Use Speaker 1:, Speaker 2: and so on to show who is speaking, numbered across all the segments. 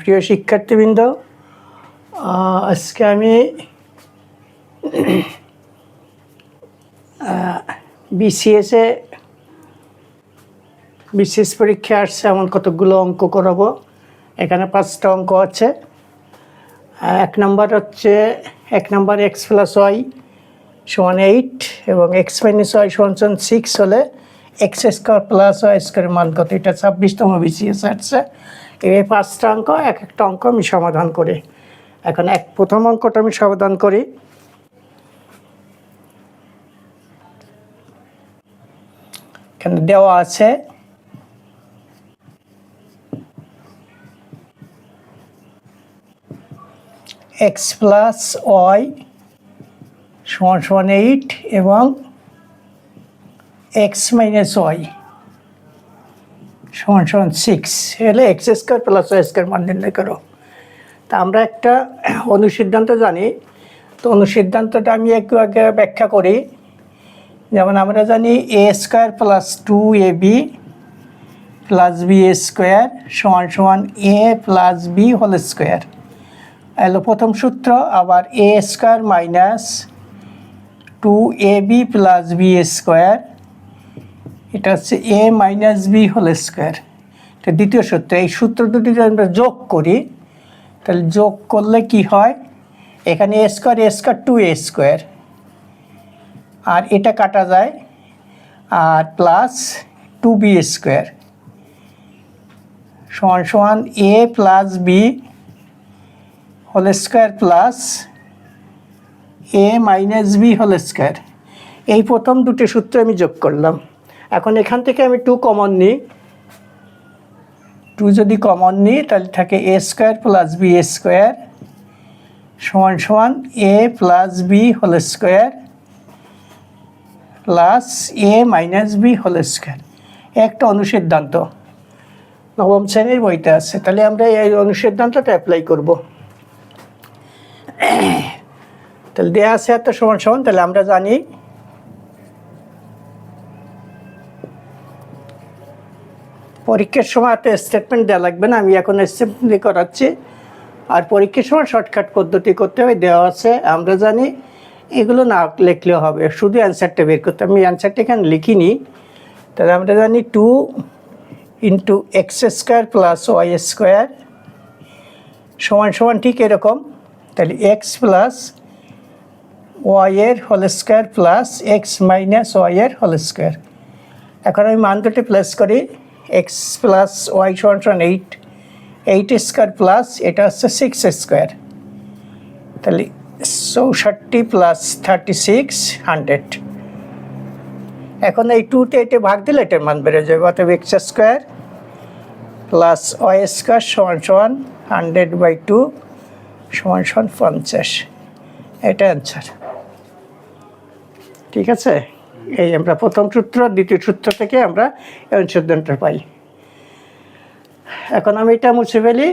Speaker 1: প্রিয় শিক্ষার্থীবৃন্দ আজকে আমি বিসিএসে বিসিএস পরীক্ষা আসছে এমন কতগুলো অঙ্ক করাবো। এখানে পাঁচটা অঙ্ক আছে। এক নম্বর হচ্ছে, এক নম্বর এক্স প্লাস ওয়াই সমান এইট এবং এক্স মাইনাস ওয়াই সমান সমান সিক্স হলে এক্স স্কোয়ার প্লাস ওয়াই স্কোয়ারের মান কত? এটা ছাব্বিশতম বিসিএস আসছে। এই পাঁচটা অঙ্ক, এক একটা অঙ্ক আমি সমাধান করি। এখন এক প্রথম অঙ্কটা আমি সমাধান করি। এখানে দেওয়া আছে এক্স প্লাস ওয়াই সমান সমান এইট এবং এক্স মাইনাস ওয়াই সমান সমান সিক্স হলে X square plus Y square মান নির্ণয় করো। তা আমরা একটা অনুসিদ্ধান্ত জানি। তো অনুসিদ্ধান্তটা আমি একটু আগে ব্যাখ্যা করি। যেমন আমরা জানি A square plus two A B plus B A square সমান সমান A plus B whole square এলো প্রথম সূত্র, আবার A square minus two A B plus B square এটা হচ্ছে A minus B whole square এটা দ্বিতীয় সূত্র। এই সূত্র দুটি যদি আমরা যোগ করি, তাহলে যোগ করলে কি হয়? এখানে A square A square two A square আর এটা কাটা যায় আর প্লাস টু বি স্কোয়ার সমান সমান A plus B whole square plus A minus B whole square এই প্রথম দুটি সূত্র আমি যোগ করলাম। এখন এখান থেকে আমি টু কমন নিই। টু যদি কমন নিই, তাহলে থাকে A square plus B A square সমান সমান A plus B whole square plus A minus B whole square একটা অনুসিদ্ধান্ত। নবম শ্রেণির বইতে আছে। তাহলে আমরা এই অনুসিদ্ধান্তটা অ্যাপ্লাই করব। তাহলে দেয়া আছে এত সমান সমান, তাহলে আমরা জানি পরীক্ষার সময় এত স্টেটমেন্ট দেওয়া লাগবে না, আমি এখন স্টেটমেন্ট করাচ্ছি। আর পরীক্ষার সময় শর্টকাট পদ্ধতি করতে হবে দেওয়া আছে, আমরা জানি। এগুলো না লিখলেও হবে, শুধু অ্যান্সারটা বের করতে আমি অ্যান্সারটা এখানে লিখিনি। তাহলে আমরা জানি two into X square plus Y square সমান সমান ঠিক এরকম। তাহলে এক্স প্লাস ওয়াইয়ের whole square plus X minus ওয়াইয়ের হোল স্কোয়ার এখন আমি মান দুটি প্লেস করি। এক্স প্লাস ওয়াই সমান এইট এইট স্কোয়ার প্লাস এটা হচ্ছে সিক্স স্কোয়ার তাহলে চৌষট্টি প্লাস থার্টি সিক্স হান্ড্রেড এখন এই টুতে এটা ভাগ দিলে এটার মান বেড়ে যাবে, অতএব X square plus Y square সমান সমান হান্ড্রেড বাই টু সমান সমান পঞ্চাশ। এটা অ্যান্সার ঠিক আছে? এই আমরা প্রথম সূত্র, দ্বিতীয় সূত্র থেকে আমরা এই অনুসন্ধানটা পাই। এখন আমি এটা মুছে ফেলি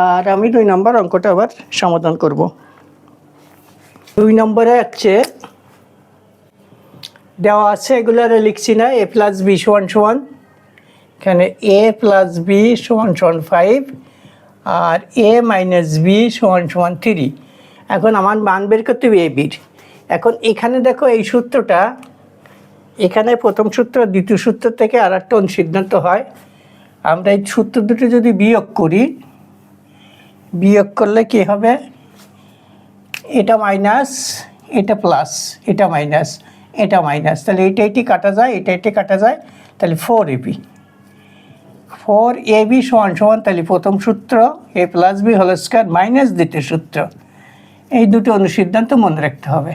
Speaker 1: আর আমি দুই নম্বর অঙ্কটা আবার সমাধান করব। দুই নম্বরে হচ্ছে, দেওয়া আছে এগুলো আর লিখছি না, এ প্লাস বি সমান সমান, এখানে এ প্লাস বি সমান সমান ফাইভ আর এ মাইনাস বি সমান সমান থ্রি। এখন আমার মান বের করতে হবে এ বির। এখন এখানে দেখো এই সূত্রটা এখানে প্রথম সূত্র, দ্বিতীয় সূত্র থেকে আর একটা সিদ্ধান্ত হয়। আমরা এই সূত্র দুটো যদি বিয়োগ করি, বিয়োগ করলে কি হবে? এটা মাইনাস, এটা প্লাস, এটা মাইনাস এটা মাইনাস। তাহলে এটা এটি কাটা যায়, এটা এটি কাটা যায়, তাহলে four AB four A B সমান সমান, তাহলে প্রথম সূত্র A plus B whole square minus দ্বিতীয় সূত্র। এই দুটো অনুসিদ্ধান্ত মনে রাখতে হবে।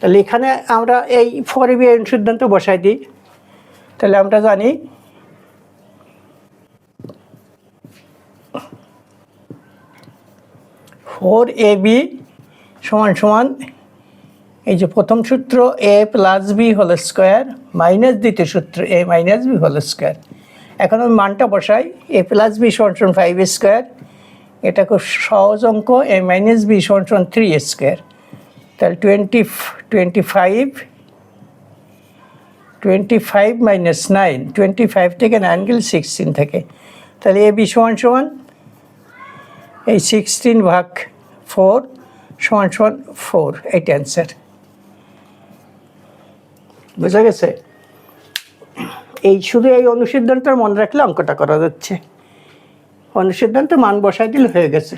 Speaker 1: তাহলে এখানে আমরা এই ফোর এবি অনুসিদ্ধান্ত বসাই দিই। তাহলে আমরা জানি ফোর এ বি সমান সমান এই যে প্রথম সূত্র A plus B whole square minus দ্বিতীয় সূত্র A minus B whole square এখন আমি মানটা বসাই। এ প্লাস বি সমান ফাইভ স্কোয়ার এটা খুব সহজ অঙ্ক এ মাইনাস বি সমান থ্রি স্কোয়ার তাহলে twenty twenty five twenty five minus nine twenty five থেকে নাইন গেলে সিক্সটিন থাকে। তাহলে এ বি সমান সমান, এই সিক্সটিন ভাগ ফোর সমান সমান ফোর এইটা অ্যান্সার বোঝা গেছে? এই শুধু এই অনুসিদ্ধান্তটা মনে রাখলে অঙ্কটা করা যাচ্ছে। অনুসিদ্ধান্ত মান বসাই দিলে হয়ে গেছে।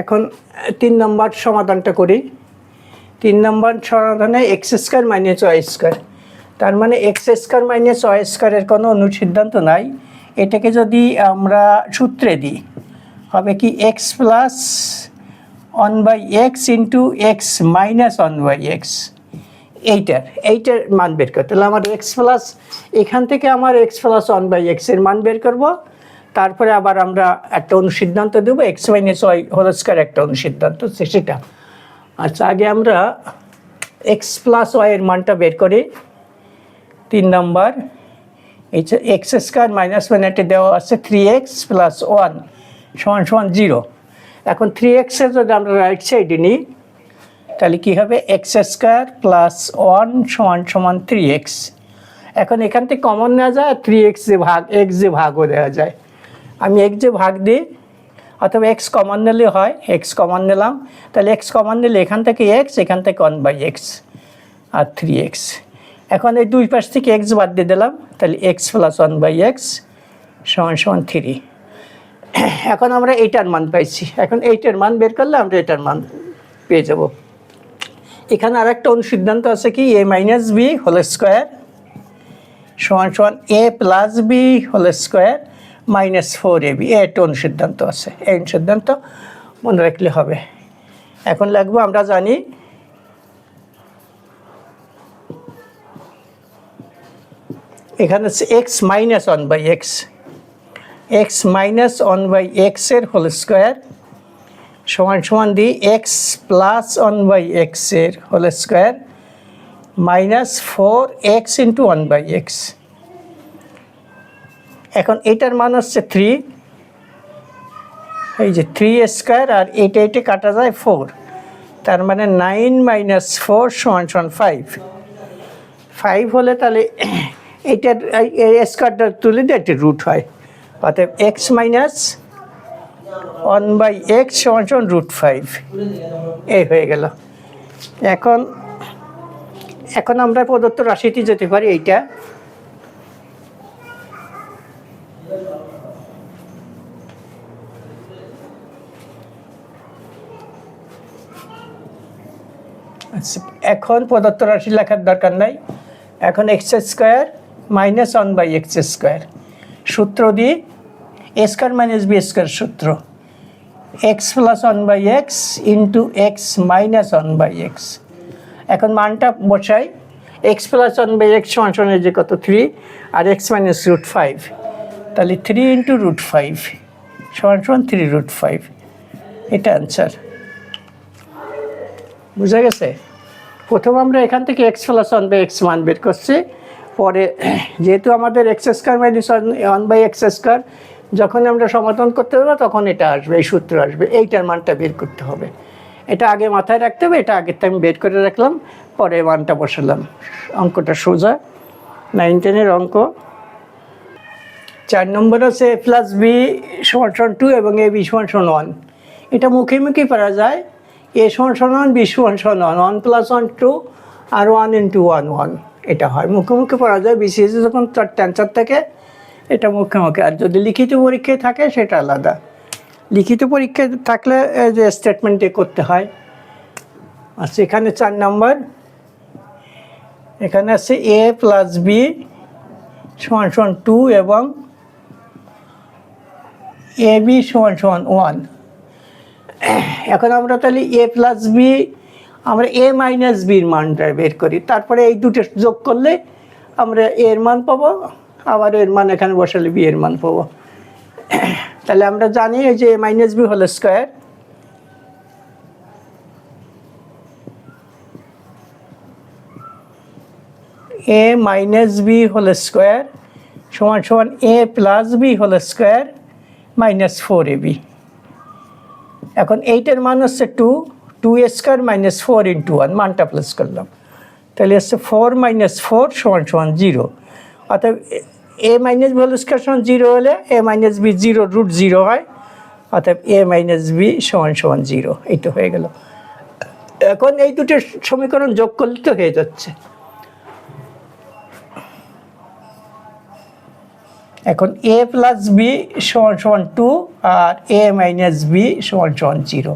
Speaker 1: এখন তিন নম্বর সমাধানটা করি। তিন নম্বর সমাধানে X square minus Y square. তার মানে এক্স স্কোয়ার মাইনাস ওয়াই স্কোয়ারের কোনো অনুসিদ্ধান্ত নাই। এটাকে যদি আমরা সূত্রে দিই, হবে কি X plus one by X into X minus one by X. এইটার এইটার মান বের করতে তাহলে আমার এক্স প্লাস, এখান থেকে আমার এক্স প্লাস ওয়ান বাই এক্সের মান বের করব। তারপরে আবার আমরা একটা অনুসিদ্ধান্ত দেবো X minus Y whole square একটা অনুসিদ্ধান্ত সেটা। আচ্ছা আগে আমরা এক্স প্লাস ওয়াইয়ের মানটা বের করি। তিন নম্বর যে এক্স স্কোয়ার মাইনাস ওয়ান এটা দেওয়া আছে থ্রি এক্স প্লাস ওয়ান সমান সমান জিরো এখন থ্রি এক্সের যদি আমরা রাইট সাইডে নিই, তাহলে কী হবে? এক্স স্কোয়ার প্লাস ওয়ান সমান সমান থ্রি এক্স এখন এখান থেকে কমন নেওয়া যায় থ্রি এক্স যে ভাগ এক্স যে ভাগও দেওয়া যায়। আমি এক্স যে ভাগ দিই, অথবা এক্স কমন নিলে হয় এক্স কমন নিলাম। তাহলে এক্স কমন নিলে এখান থেকে এক্স এখান থেকে ওয়ান বাই এক্স আর থ্রি এক্স এখন এই দুই পাশ থেকে এক্স বাদ দিয়ে দিলাম, তাহলে X plus one by X সমান সমান থ্রি এখন আমরা এইটার মান পাইছি। এখন এইটার মান বের করলে আমরা এটার মান পেয়ে যাব। এখানে আর একটা অনুসিদ্ধান্ত আছে কি? A minus B whole square সমান সমান A plus B whole square minus four A B একটা অনুসিদ্ধান্ত আছে। এই অনুসিদ্ধান্ত মনে রাখলে হবে। এখন লাগবো আমরা জানি এখানে হচ্ছে x minus one by x x minus one by এক্সের হোল স্কোয়ার সমান সমান দিই এক্স প্লাস ওয়ান বাই এক্সের whole square minus four x into one by x এখন এটার মান হচ্ছে থ্রি এই যে থ্রি স্কোয়ার আর এটা এটা কাটা যায় ফোর তার মানে নাইন মাইনাস ফোর সমান সমান ফাইভ ফাইভ হলে তাহলে এইটার স্কোয়ারটা তুলে দিয়ে একটা রুট হয়। অতএব x minus one by x সমান সমান রুট ফাইভ এই হয়ে গেল। এখন এখন আমরা প্রদত্ত রাশিটি যেতে পারি এইটা। এখন প্রদত্ত রাশি লেখার দরকার নাই। এখন x square minus one by x square সূত্র দিই a square minus b square সূত্র। X plus one by x into x minus one by x এখন মানটা বসাই। X plus one by x সমান যে কত থ্রি আর এক্স মাইনাস রুট ফাইভ তাহলে থ্রি ইন্টু রুট ফাইভ সমান সমান থ্রি রুট ফাইভ এটা অ্যান্সার বুঝা গেছে? প্রথম আমরা এখান থেকে x plus one by x মান বের করছি। পরে যেহেতু আমাদের x square minus one by x square যখন আমরা সমাধান করতে হবে তখন এটা আসবে, এই সূত্র আসবে। এইটার মানটা বের করতে হবে। এটা আগে মাথায় রাখতে হবে, এটা আগের আমি বের করে রাখলাম। পরে মানটা বসালাম। অঙ্কটা সোজা। নাইন টেনের অঙ্ক। চার নম্বর আছে এ প্লাস বি সমান সমান টু এবং এ বি সমান সমান ওয়ান এটা মুখে মুখে পারা যায়। এ সমান সমান ওয়ান বি সমান one one plus one two আর ওয়ান ইন্টু ওয়ান ওয়ান এটা হয়। মুখে মুখে পড়া যায় বিসিএসে যখন তার টেন্সার থাকে, এটা মুখে মুখে। আর যদি লিখিত পরীক্ষায় থাকে, সেটা আলাদা। লিখিত পরীক্ষায় থাকলে যে স্টেটমেন্টে করতে হয় আচ্ছা এখানে চার নম্বর এখানে আছে এ প্লাস বি সমান সমান টু এবং এ বি সমান সমান ওয়ান এখন আমরা তাহলে এ প্লাস বি আমরা এ মাইনাস বির মানটা বের করি। তারপরে এই দুটো যোগ করলে আমরা এর মান পাবো, আবার এর মান এখানে বসালে বি এর মান পাবো। তাহলে আমরা জানি যে এ মাইনাস বি হল square a minus b whole square সমান সমান a plus b whole square minus four a b এখন এইটার মান হচ্ছে two two square minus four into one মানটা প্লাস করলাম। তাহলে হচ্ছে ফোর মাইনাস ফোর সমান সমান জিরো অর্থাৎ এ মাইনাস হোল স্কোয়ার সমান জিরো হলে a minus b zero root zero হয় অর্থাৎ এ মাইনাস বি সমান সমান জিরো এই তো হয়ে গেল। এখন এই দুটো সমীকরণ যোগ করলে তো হয়ে যাচ্ছে। এখন এ প্লাস বি সমান সমান টু আর এ মাইনাস বি সমান সমান জিরো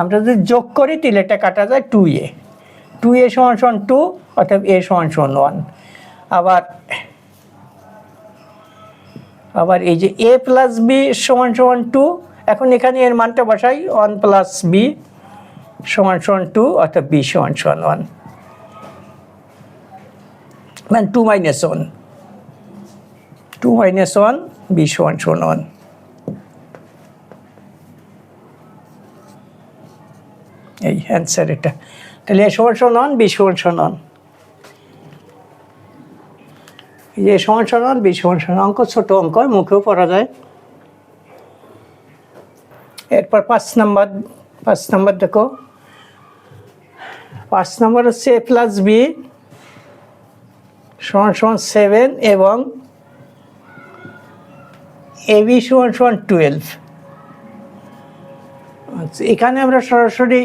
Speaker 1: আমরা যদি যোগ করি, তাহলে এটা কাটা যায় টু এ টু এ সমান সমান টু অর্থাৎ এ সমান সমান ওয়ান আবার আবার এই যে এ প্লাস বি সমান সমান টু এখন এখানে এর মানটা বসাই ওয়ান প্লাস বি সমান সমান টু অর্থাৎ বি সমান সমান ওয়ান মানে two minus one two minus one b সমান সমান ওয়ান এই অ্যান্সার এটা। তাহলে এ সমান সমান ওয়ান বি সমান সমান ওয়ান এই যে সমান সমান বি সমান সমান অঙ্ক, ছোট অঙ্ক, মুখেও পড়া যায়। এরপর পাঁচ নাম্বার পাঁচ নাম্বার দেখো। পাঁচ নাম্বার হচ্ছে এ প্লাস বি সমান সমান সেভেন এবং এ বি সমান সমান টুয়েলভ আচ্ছা এখানে আমরা সরাসরি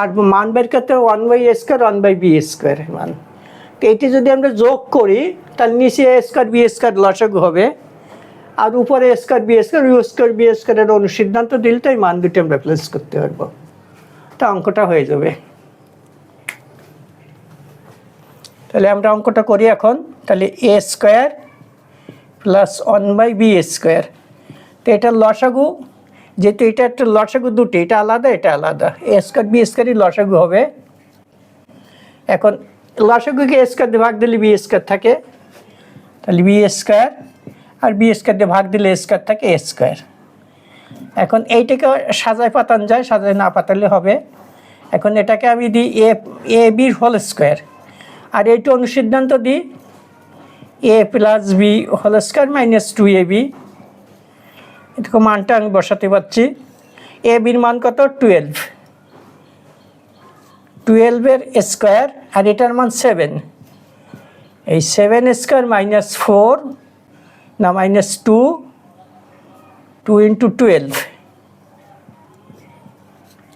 Speaker 1: আর মান বের করতে one by a square one by b square মান। তো এটি যদি আমরা যোগ করি, তাহলে নিচে এ স্কোয়ার বি স্কোয়ার লসক হবে। আর উপরে a square b square u square b স্কোয়ারের অনুসিদ্ধান্ত দিলে তো এই মান দুটি আমরা প্লেস করতে পারব। তা অঙ্কটা হয়ে যাবে। তাহলে আমরা অঙ্কটা করি এখন। তাহলে a square plus one by b square তো এটা লসাগু, যেহেতু এটা একটা লসাগু দুটি, এটা আলাদা এটা আলাদা। এ স্কোয়ার বি স্কোয়ারই লসাগু হবে। এখন লসাগুকে স্কোয়ার দিয়ে ভাগ দিলে বি স্কোয়ার থাকে। তাহলে বি স্কোয়ার আর বি স্কোয়ার দিয়ে ভাগ দিলে স্কোয়ার থাকে এ স্কোয়ার এখন এইটাকে সাজায় পাতান যায়, সাজায় না পাতালে হবে। এখন এটাকে আমি দিই এ এ বির হোল স্কোয়ার আর এইটা অনুসিদ্ধান্ত দিই a plus b whole square minus two a b এটুকু মানটা আমি বসাতে পারছি। এ বির মান কত? টুয়েলভ টুয়েলভের স্কোয়ার আর এটার মান সেভেন এই সেভেন স্কোয়ার মাইনাস ফোর না minus two two into twelve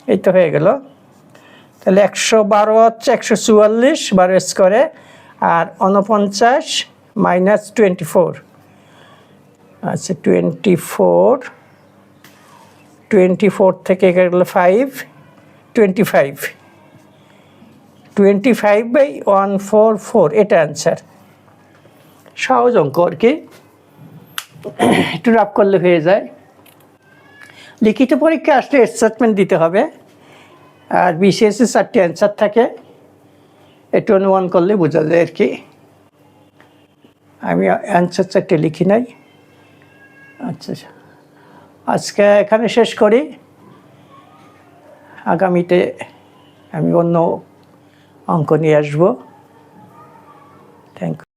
Speaker 1: এই তো হয়ে গেল। তাহলে একশো বারো হচ্ছে একশো চুয়াল্লিশ বারো স্কোয়ারে আর উনপঞ্চাশ মাইনাস টোয়েন্টি ফোর আচ্ছা টোয়েন্টি ফোর টোয়েন্টি ফোর থেকে গেল five twenty five twenty five by one four four এটা অ্যান্সার সহজ অঙ্ক আর কি। একটু রাফ করলে হয়ে যায়। লিখিত পরীক্ষা আসলে স্টেটমেন্ট দিতে হবে। আর বিসিএসসি চারটি অ্যান্সার থাকে। একটু অনুমান করলে বোঝা যায় আর কি। আমি অ্যান্সার চারটে লিখি নাই। আচ্ছা আজকে এখানে শেষ করি। আগামীতে আমি অন্য অঙ্ক নিয়ে আসব। Thank you